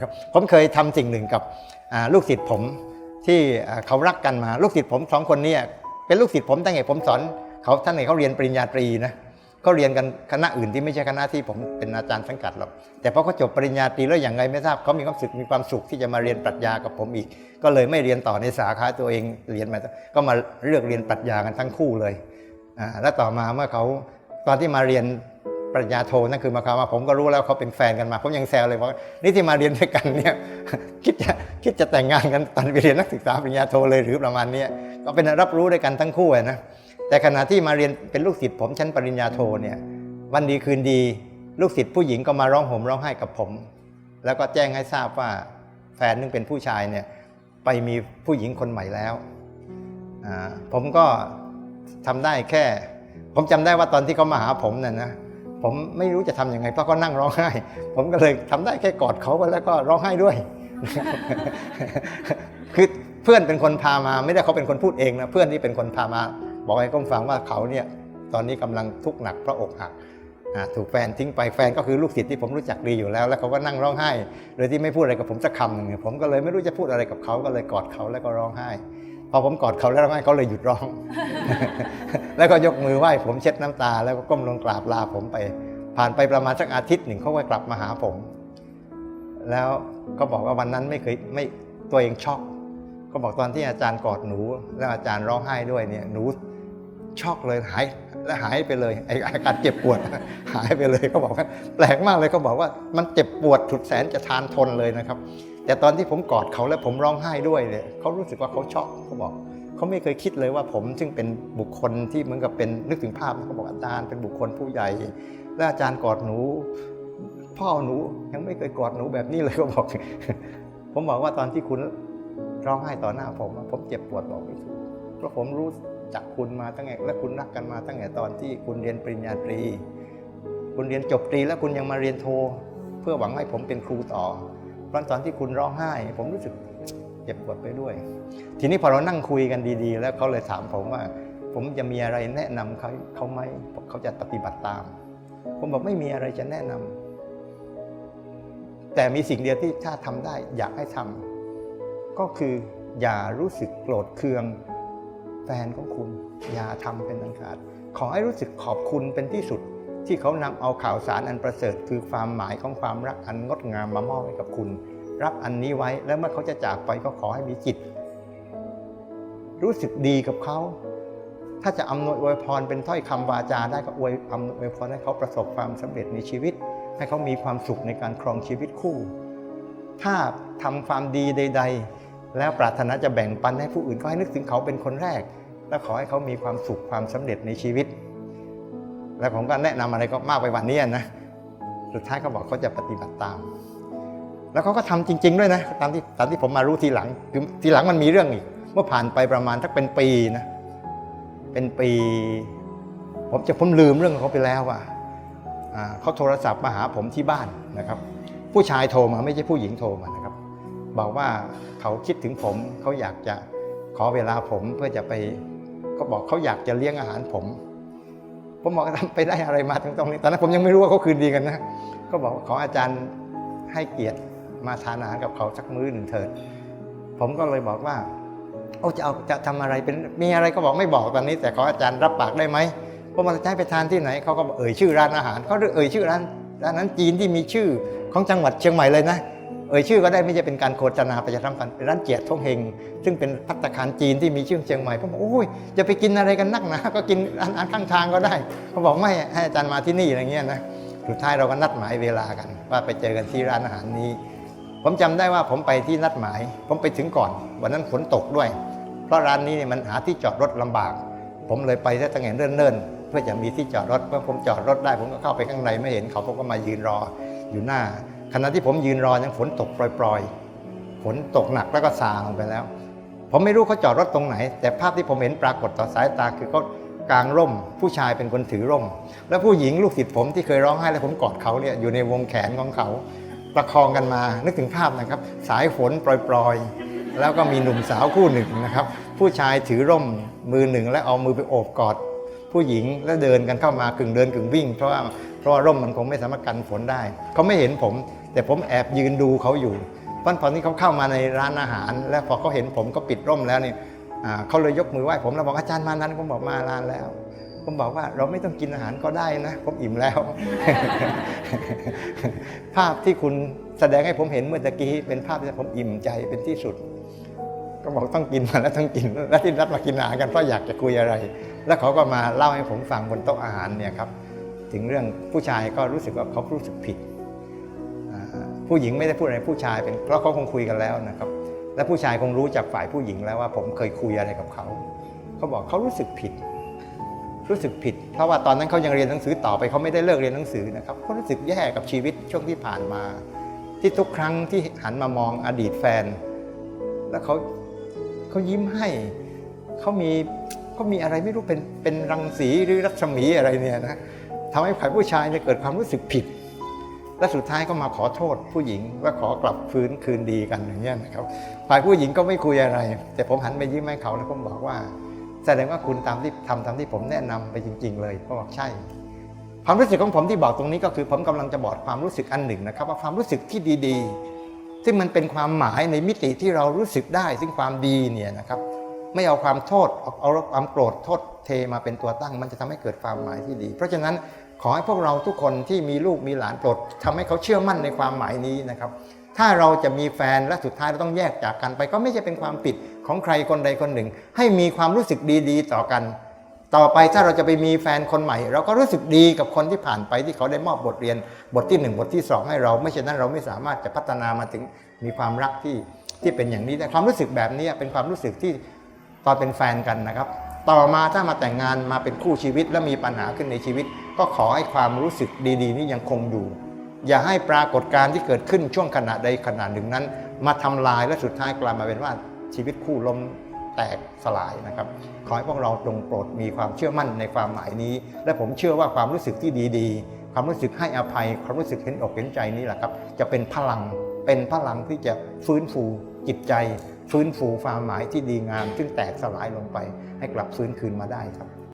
ครับผมเคยทำสิ่งหนึ่งกับลูกศิษย์ผมที่เขารักกันมาลูกศิษย์ผมสองคนนี้เป็นลูกศิษย์ผมตั้งแต่ผมสอนเขาท่านไหนเขาเรียนปริญญาตรีนะเขาเรียนกันคณะอื่นที่ไม่ใช่คณะที่ผมเป็นอาจารย์สังกัดหรอกแต่พอเขาจบปริญญาตรีแล้วอย่างไรไม่ทราบเขามีความสุขมีความสุขที่จะมาเรียนปรัชญากับผมอีก ก็เลยไม่เรียนต่อในสาขาตัวเองเรียนมาก็มาเลือกเรียนปรัชญากันทั้งคู่เลยแล้วต่อมาเมื่อเขาตอนที่มาเรียน ปริญญาโทนั่นคือมาความว่าผมก็รู้แล้วเขาเป็นแฟนกันมา ผมยังแซวเลยว่านี่ที่มาเรียนด้วยกันเนี่ยคิดจะคิดจะแต่งงานกันตอนไปเรียนนักศึกษาปริญญาโทเลยหรือประมาณนี้ก็เป็นรับรู้ด้วยกันทั้งคู่นะแต่ขณะที่มาเรียนเป็นลูกศิษย์ผมชั้นปริญญาโทเนี่ยวันดีคืนดี ลูกศิษย์ผู้หญิงก็มาร้องห่มร้องไห้กับผม แล้วก็แจ้งให้ทราบว่าแฟนนึงเป็นผู้ชายเนี่ยไปมีผู้หญิงคนใหม่แล้วผมก็ทำได้แค่ ผมจำได้ว่าตอนที่เขามาหาผมน่ะนะ ผมไม่รู้จะทำยังไงเพราะเขานั่งร้องไห้ ผมก็เลยทำได้แค่กอดเขาไปแล้วก็ร้องไห้ด้วย คือเพื่อนเป็นคนพามา ไม่ได้เขาเป็นคนพูดเองนะเพื่อนที่เป็นคนพามา บอกให้ก้มฟังว่าเขาเนี่ยตอนนี้กำลังทุกข์หนักเพราะอกหักถูกแฟนทิ้งไปแฟนก็คือลูกศิษย์ที่ผมรู้จักดีอยู่แล้ว แล้วเขาก็นั่งร้องไห้ โดยที่ไม่พูดอะไรกับผมสักคำหนึ่งผมก็เลยไม่รู้จะพูดอะไรกับเขาก็เลยกอดเขาแล้วก็ร้องไห้ พอผมกอดเขาแล้วร้องไห้เขาเลยหยุดร้อง แล้วก็ยกมือไหว้ผมเช็ดน้ำตา แล้วก็ก้มลงกราบลาผมไป ผ่านไปประมาณสักอาทิตย์หนึ่งเขาก็กลับมาหาผม แล้วก็บอกว่าวันนั้นไม่เคยไม่ตัวเองช็อกเขาบอกตอนที่อาจารย์กอดหนู แล้วอาจารย์ร้องไห้ด้วยเนี่ยหนูช็อกเลยหายและหายไปเลยไออาการเจ็บปวด หายไปเลยเขาบอกว่าแปลกมากเลยเขาบอกว่ามันเจ็บปวดสุดแสนจะทานทนเลยนะครับ แต่ตอนที่ผมกอดเขาแล้วผมร้องไห้ด้วยเนี่ยเขารู้สึกว่าเขาช็อกเขาบอกเขาไม่เคยคิดเลยว่าผมซึ่งเป็นบุคคลที่เหมือนกับเป็นนึกถึงภาพเขาบอกอาจารย์เป็นบุคคลผู้ใหญ่ และอาจารย์กอดหนู พ่อหนูยังไม่เคยกอดหนูแบบนี้เลยเขาบอก ผมบอกว่าตอนที่คุณร้องไห้ต่อหน้าผมผมเจ็บปวดบอกไม่ถูกเพราะผมรู้จักคุณมาตั้งแต่และคุณรักกันมาตั้งแต่ตอนที่คุณเรียนปริญญาตรี คุณเรียนจบตรี แล้วคุณยังมาเรียนโท เพื่อหวังให้ผมเป็นครูต่อ เพราะตอนที่คุณร้องไห้ ผมรู้สึกเจ็บปวดไปด้วย ทีนี้พอเรานั่งคุยกันดีๆ แล้วเขาเลยถามผมว่า ผมจะมีอะไรแนะนำเขาเขาไหมเขาจะปฏิบัติตาม ผมบอกไม่มีอะไรจะแนะนำแต่มีสิ่งเดียวที่ถ้าทำได้ อยากให้ทำก็คืออย่ารู้สึกโกรธเคืองแฟนของคุณ อย่าทำเป็นอันขาดขอให้รู้สึกขอบคุณเป็นที่สุด ที่เขานำเอาข่าวสารอันประเสริฐ คือความหมายของความรักอันงดงามมามอบให้กับคุณ รับอันนี้ไว้แล้วเมื่อเขาจะจากไปก็ขอให้มีจิต รู้สึกดีกับเขา ถ้าจะอำนวยอวยพรเป็นถ้อยคำวาจาได้ก็อวยอำนวยอวยพรให้เขาประสบความสำเร็จในชีวิต ให้เขามีความสุขในการครองชีวิตคู่ ถ้าทำความดีใด ๆ แล้วปรารถนาจะแบ่งปันให้ผู้อื่นก็ให้นึกถึงเขาเป็นคนแรก และขอให้เขามีความสุขความสำเร็จในชีวิต แล้วผมก็แนะนำอะไรก็มากไปกวันนี้นะสุดท้ายเขาบอกเขาจะปฏิบัติตาม แล้วเขาก็ทำจริง ๆ ด้วยนะตามที่ตามที่ผมมารู้ทีหลังคือทีหลังมันมีเรื่องอีก เมื่อผ่านไปประมาณสักเป็นปีนะเป็นปี ผมจะผมลืมเรื่องของเขาไปแล้วว่าอ่าเขาโทรศัพท์มาหาผมที่บ้านนะครับ ผู้ชายโทรมาไม่ใช่ผู้หญิงโทรมานะครับ บอกว่าเขาคิดถึงผมเขาอยากจะขอเวลาผมเพื่อจะไปเขาบอกเขาอยากจะเลี้ยงอาหารผม ผมบอกทำไปได้อะไรมาถึงตรงนี้ ตอนนั้นผมยังไม่รู้ว่าเขาคืนดีกันนะ ก็บอกขออาจารย์ให้เกียรติมาทานอาหารกับเขาสักมื้อหนึ่งเถิด ผมก็เลยบอกว่าโอ้จะเอาจะทำอะไรเป็นมีอะไรก็บอกไม่บอกตอนนี้ แต่ขออาจารย์รับปากได้ไหมผมบอกจะให้ไปทานที่ไหนเขาก็บอกเอ่ยชื่อร้านอาหารเขาเอ่ยชื่อร้านร้านนั้นจีนที่มีชื่อของจังหวัดเชียงใหม่เลยนะ เอ่ยชื่อก็ได้ไม่ใช่เป็นการโฆษณาประชาสัมพันธ์เป็นร้านเจียดทงเฮงซึ่งเป็นพัตตาคารจีนที่มีชื่อเชียงใหม่ผมบอกโอ้ยจะไปกินอะไรกันนักหนะก็กินร้านอาหารข้างทางก็ได้เขาบอกไม่ให้อาจารย์มาที่นี่อะไรเงี้ยนะสุดท้ายเราก็นัดหมายเวลากัน ว่าไปเจอกันที่ร้านอาหารนี้ ผมจำได้ว่าผมไปที่นัดหมาย ผมไปถึงก่อน วันนั้นฝนตกด้วย เพราะร้านนี้เนี่ยมันหาที่จอดรถลำบาก ผมเลยไปตั้งแต่เนิ่นๆเพื่อจะมีที่จอดรถเมื่อผมจอดรถได้ ผมก็เข้าไปข้างในไม่เห็นเขาผมก็มายืนรออยู่หน้า ขณะที่ผมยืนรอยังฝนตกปล่อยๆ ฝนตกหนักแล้วก็ซาลงไปแล้ว ผมไม่รู้เขาจอดรถตรงไหน แต่ภาพที่ผมเห็นปรากฏต่อสายตาคือเขากางร่ม ผู้ชายเป็นคนถือร่ม แล้วผู้หญิงลูกศิษย์ผมที่เคยร้องไห้แล้วผมกอดเขาเนี่ยอยู่ในวงแขนของเขาประคองกันมา นึกถึงภาพนะครับ สายฝนปล่อยๆ แล้วก็มีหนุ่มสาวคู่หนึ่งนะครับ ผู้ชายถือร่มมือหนึ่งและเอามือไปโอบกอด ผู้หญิงแล้วเดินกันเข้ามากึ่งเดินกึ่งวิ่ง เพราะว่าเพราะว่าร่มมันคงไม่สามารถกันฝนได้ เขาไม่เห็นผม แต่ผมแอบยืนดูเขาอยู่เพราะตอนนี้เขาเข้ามาในร้านอาหาร แล้วพอเขาเห็นผมก็ปิดร่มแล้วเนี่ยเขาเลยยกมือไหว้ผมแล้วบอกอาจารย์มานั้นผมบอกมาร้านแล้ว ผมบอกว่าเราไม่ต้องกินอาหารก็ได้นะ ผมอิ่มแล้ว ภาพที่คุณแสดงให้ผมเห็นเมื่อตะกี้เป็นภาพที่ผมอิ่มใจเป็นที่สุด ก็บอกต้องกินมาแล้วต้องกิน แล้วที่นัดมากินอาหารกันเพราะอยากจะคุยอะไร แล้วเขาก็มาเล่าให้ผมฟังบนโต๊ะอาหารเนี่ยครับ ถึงเรื่องผู้ชายก็รู้สึกว่าเขารู้สึกผิด ผู้หญิงไม่ได้พูดอะไรผู้ชายเป็นเพราะเขาคงคุยกันแล้วนะครับ และผู้ชายคงรู้จากฝ่ายผู้หญิงแล้วว่าผมเคยคุยอะไรกับเขาเขาบอกเขารู้สึกผิด รู้สึกผิด เพราะว่าตอนนั้นเขายังเรียนหนังสือต่อไปเขาไม่ได้เลิกเรียนหนังสือนะครับเขารู้สึกแย่กับชีวิตช่วงที่ผ่านมา ที่ทุกครั้งที่หันมามองอดีตแฟน แล้วเขาเขายิ้มให้เขามีเขามีอะไรไม่รู้เป็นเป็นรังสีหรือรัศมีอะไรเนี่ยนะทำให้ฝ่ายผู้ชายเนี่ยเกิดความรู้สึกผิด และสุดท้ายก็มาขอโทษผู้หญิงว่าขอกลับฟื้นคืนดีกันอย่างเงี้ยนะครับฝ่ายผู้หญิงก็ไม่คุยอะไร แต่ผมหันไปยิ้มให้เขาแล้วผมบอกว่า แสดงว่าคุณตามที่ทำตามที่ผมแนะนำไปจริง ๆ เลยเขาบอกใช่ ความรู้สึกของผมที่บอกตรงนี้ก็คือผมกำลังจะบอกความรู้สึกอันหนึ่งนะครับ ว่าความรู้สึกที่ดีๆ ซึ่งมันเป็นความหมายในมิติที่เรารู้สึกได้ ซึ่งความดีเนี่ยนะครับไม่เอาความโทษเอาเอาความโกรธโทษเทมาเป็นตัวตั้ง มันจะทำให้เกิดความหมายที่ดี เพราะฉะนั้น ขอให้พวกเราทุกคนที่มีลูกมีหลานโปรดทำให้เขาเชื่อมั่นในความหมายนี้นะครับ ถ้าเราจะมีแฟนและสุดท้ายเราต้องแยกจากกันไป ก็ไม่ใช่เป็นความผิดของใครคนใดคนหนึ่ง ให้มีความรู้สึกดีๆ ต่อกัน ต่อไปถ้าเราจะไปมีแฟนคนใหม่ เราก็รู้สึกดีกับคนที่ผ่านไปที่เขาได้มอบบทเรียน บทที่หนึ่งบทที่สองให้เรา ไม่เช่นนั้นเราไม่สามารถจะพัฒนามาถึงมีความรักที่ที่เป็นอย่างนี้ได้ความรู้สึกแบบนี้เป็นความรู้สึกที่ตอนเป็นแฟนกันนะครับ ต่อมาถ้ามาแต่งงานมาเป็นคู่ชีวิตและมีปัญหาขึ้นในชีวิต ก็ขอให้ความรู้สึกดีๆ นี้ยังคงอยู่ อย่าให้ปรากฏการณ์ที่เกิดขึ้นช่วงขณะใดขณะหนึ่งนั้น มาทำลายและสุดท้ายกลายมาเป็นว่าชีวิตคู่ล้มแตกสลายนะครับ ขอให้พวกเราจงโปรดมีความเชื่อมั่นในความหมายนี้ และผมเชื่อว่าความรู้สึกที่ดีๆ ความรู้สึกให้อภัย ความรู้สึกเห็นอกเห็นใจนี่แหละครับ จะเป็นพลังเป็นพลังที่จะฟื้นฟูจิตใจ ฟื้นฟูความหมายที่ดีงาม ซึ่งแตกสลายลงไป ให้กลับฟื้นคืนมาได้ครับ